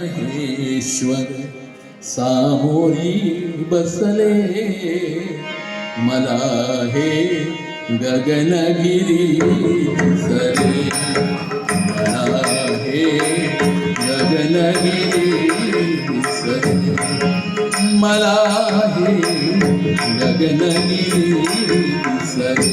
महेश्वर सामोरी बसले. मला हे गगनगिरी दिसले. मला हे गगनगिरी दिसले. मला हे गगनगिरी दिसले.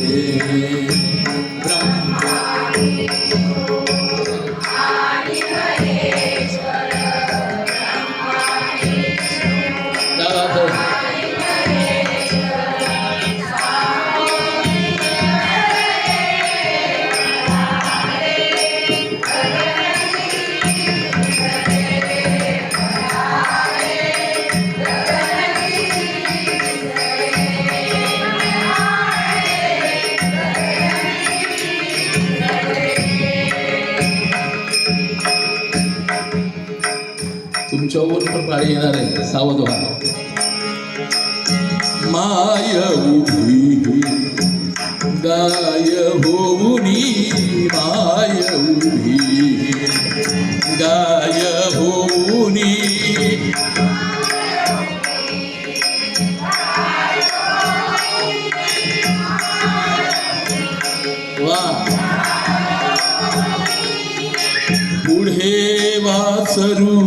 तुमच्यावर पाळी येणार आहे. सावध व्हा. माय उभी गाय होऊनी माय उभी गाय होऊनी. वा. पुढे वासरू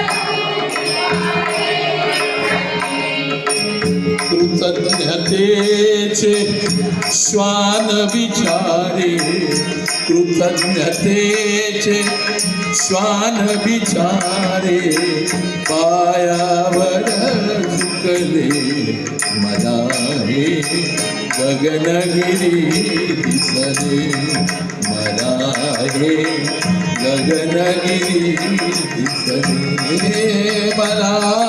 कृतज्ञतेचे श्वान विचारे कृतज्ञतेचे श्वान विचारे पायावर झुकले मला हे गगनगिरी दिसले मला हे गगनगिरी दिसले. मला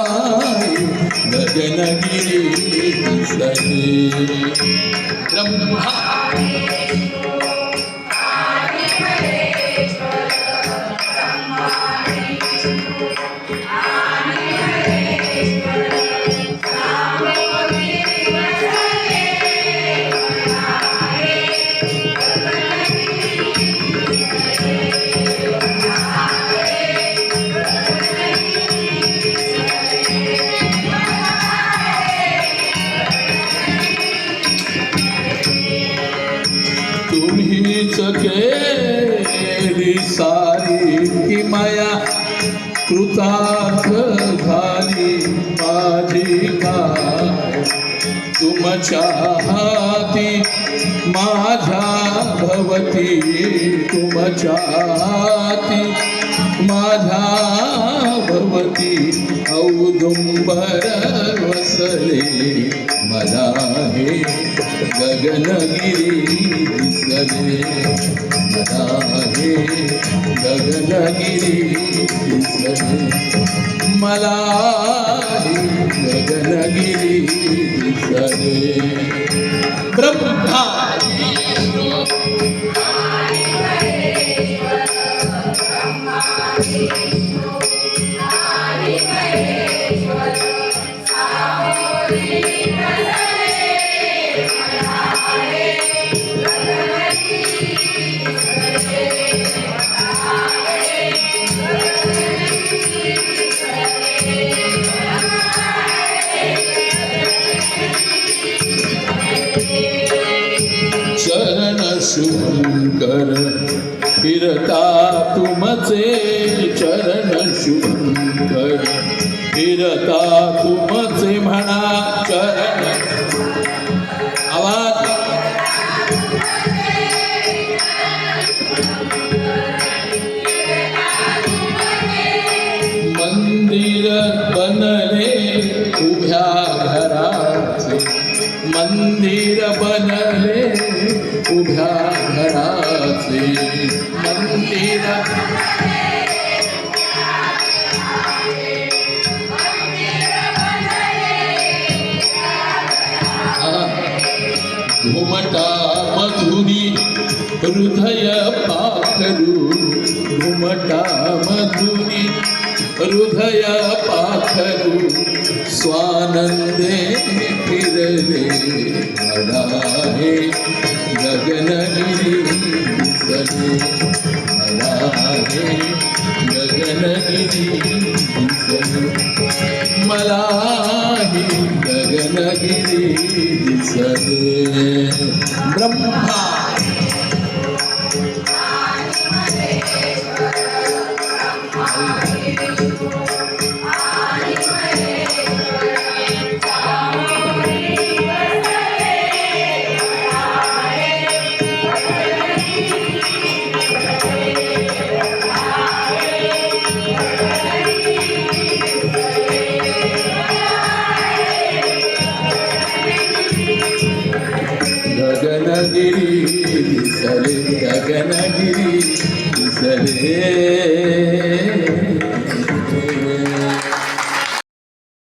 गगनगिरी दिसले ब्रह्मा। केली सारी की माया. कृतार्थ झाली माझी काय तुमच्या हाती माझ्या भवती. तुमच्या हाती माझ्या भवती. औदुंबर वसले. मला हे गगनगिरी दिसले मला हे गगनगिरी दिसले मला गगनगिरी दिसले ब्रह्मा शंकर फिरता तुमचे चरण शुभंकर. फिरता तुमचे म्हणा चरण. आवाज. मंदिर बनले उभ्या घराचे. मंदिर बनले उभ्या घराचे मंदिर घुमटा मधुरी हृदय पाखरू घुमटा मधुरी. हृदय पाखरू स्वानंदे फिरले मला गगनगिरि गगनगिरी दिसले मला गगनगिरि गगनगिरी दिसले मला गगनगिरी दिसले ब्रह्मा ಗಗನಗಿರಿ ಸಲೆ ಗಗನಗಿರಿ ಸಲೇ